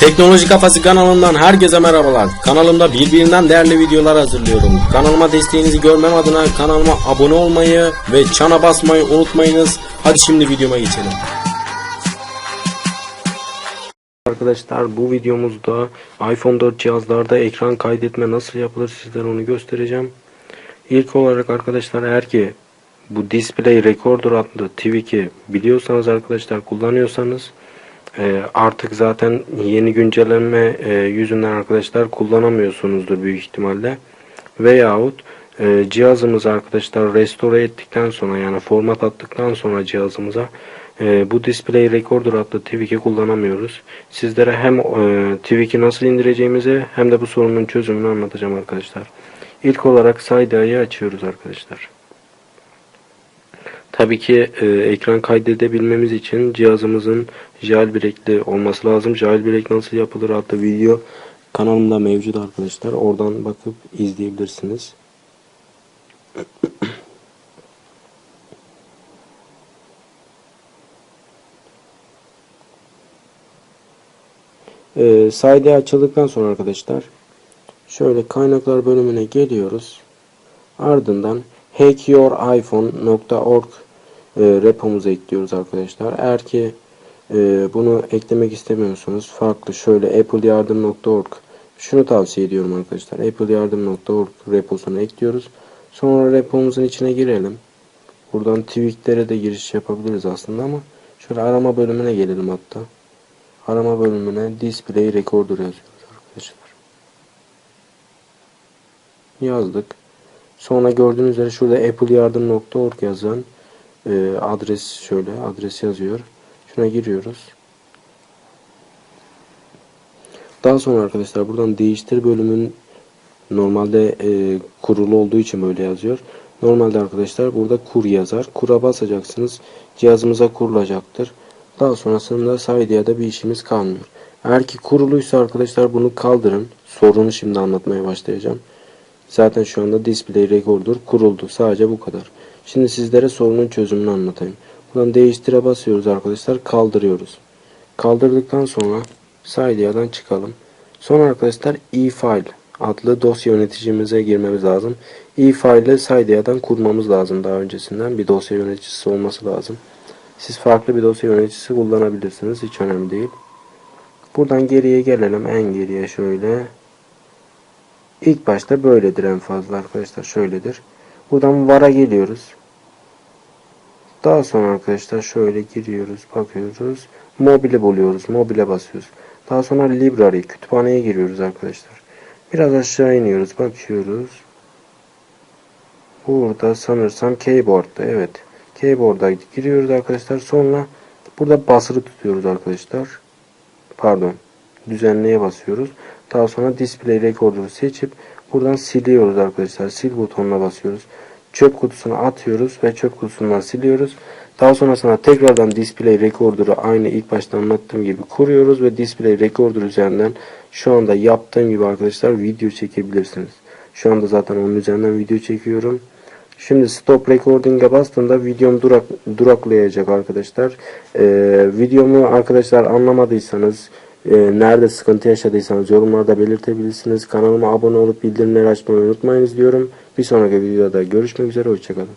Teknoloji Kafası kanalından herkese merhabalar. Kanalımda birbirinden değerli videolar hazırlıyorum. Kanalıma desteğinizi görmem adına kanalıma abone olmayı ve çana basmayı unutmayınız. Hadi şimdi videoma geçelim. Arkadaşlar bu videomuzda iPhone 4 cihazlarda ekran kaydetme nasıl yapılır sizlere onu göstereceğim. İlk olarak arkadaşlar eğer ki bu Display Recorder adlı Tweak'i biliyorsanız arkadaşlar kullanıyorsanız e, artık zaten yeni güncelleme e, yüzünden arkadaşlar kullanamıyorsunuzdur büyük ihtimalle. Veyahut e, cihazımızı arkadaşlar restore ettikten sonra yani format attıktan sonra cihazımıza e, bu Display Recorder adlı Tweak'i kullanamıyoruz. Sizlere hem e, Tweak'i nasıl indireceğimizi hem de bu sorunun çözümünü anlatacağım arkadaşlar. İlk olarak Sayda'yı açıyoruz arkadaşlar. Tabii ki e, ekran kaydedebilmemiz için cihazımızın jailbreakli olması lazım. Jailbreak nasıl yapılır adlı video kanalımda mevcut arkadaşlar. Oradan bakıp izleyebilirsiniz. E, Sayde açıldıktan sonra arkadaşlar şöyle kaynaklar bölümüne geliyoruz. Ardından hackyouriphone.org e, repomuza ekliyoruz arkadaşlar. Eğer ki e, bunu eklemek istemiyorsanız farklı şöyle appleyardım.org şunu tavsiye ediyorum arkadaşlar. appleyardım.org reposuna ekliyoruz. Sonra repomuzun içine girelim. Buradan tweaklere de giriş yapabiliriz aslında ama şöyle arama bölümüne gelelim hatta. Arama bölümüne display recorder yazıyoruz arkadaşlar. Yazdık. Sonra gördüğünüz üzere şurada appleyardım.org yazan e, adres şöyle adres yazıyor. Şuna giriyoruz. Daha sonra arkadaşlar buradan değiştir bölümün normalde e, kurulu olduğu için böyle yazıyor. Normalde arkadaşlar burada kur yazar. Kura basacaksınız. Cihazımıza kurulacaktır. Daha sonrasında Saydia'da bir işimiz kalmıyor. Eğer ki kuruluysa arkadaşlar bunu kaldırın. Sorunu şimdi anlatmaya başlayacağım. Zaten şu anda display recorder kuruldu. Sadece bu kadar. Şimdi sizlere sorunun çözümünü anlatayım. Buradan değiştire basıyoruz arkadaşlar. Kaldırıyoruz. Kaldırdıktan sonra Saydia'dan çıkalım. Sonra arkadaşlar e-file adlı dosya yöneticimize girmemiz lazım. E-file ile Saydia'dan kurmamız lazım daha öncesinden. Bir dosya yöneticisi olması lazım. Siz farklı bir dosya yöneticisi kullanabilirsiniz. Hiç önemli değil. Buradan geriye gelelim. En geriye şöyle. İlk başta böyledir en fazla arkadaşlar. Şöyledir. Buradan var'a geliyoruz. Daha sonra arkadaşlar şöyle giriyoruz. Bakıyoruz. Mobile buluyoruz. Mobile basıyoruz. Daha sonra library kütüphaneye giriyoruz arkadaşlar. Biraz aşağı iniyoruz. Bakıyoruz. Burada sanırsam keyboard'da. Evet. Keyboard'a giriyoruz arkadaşlar. Sonra burada basılı tutuyoruz arkadaşlar. Pardon. Düzenleye basıyoruz. Daha sonra display recorder'ı seçip buradan siliyoruz arkadaşlar. Sil butonuna basıyoruz. Çöp kutusuna atıyoruz ve çöp kutusundan siliyoruz. Daha sonrasında tekrardan display recorder'ı aynı ilk başta anlattığım gibi kuruyoruz ve display recorder üzerinden şu anda yaptığım gibi arkadaşlar video çekebilirsiniz. Şu anda zaten onun üzerinden video çekiyorum. Şimdi stop recording'e bastığımda videom durak, duraklayacak arkadaşlar. Ee, videomu arkadaşlar anlamadıysanız e, nerede sıkıntı yaşadıysanız yorumlarda belirtebilirsiniz. Kanalıma abone olup bildirimleri açmayı unutmayınız diyorum. Bir sonraki videoda görüşmek üzere. Hoşçakalın.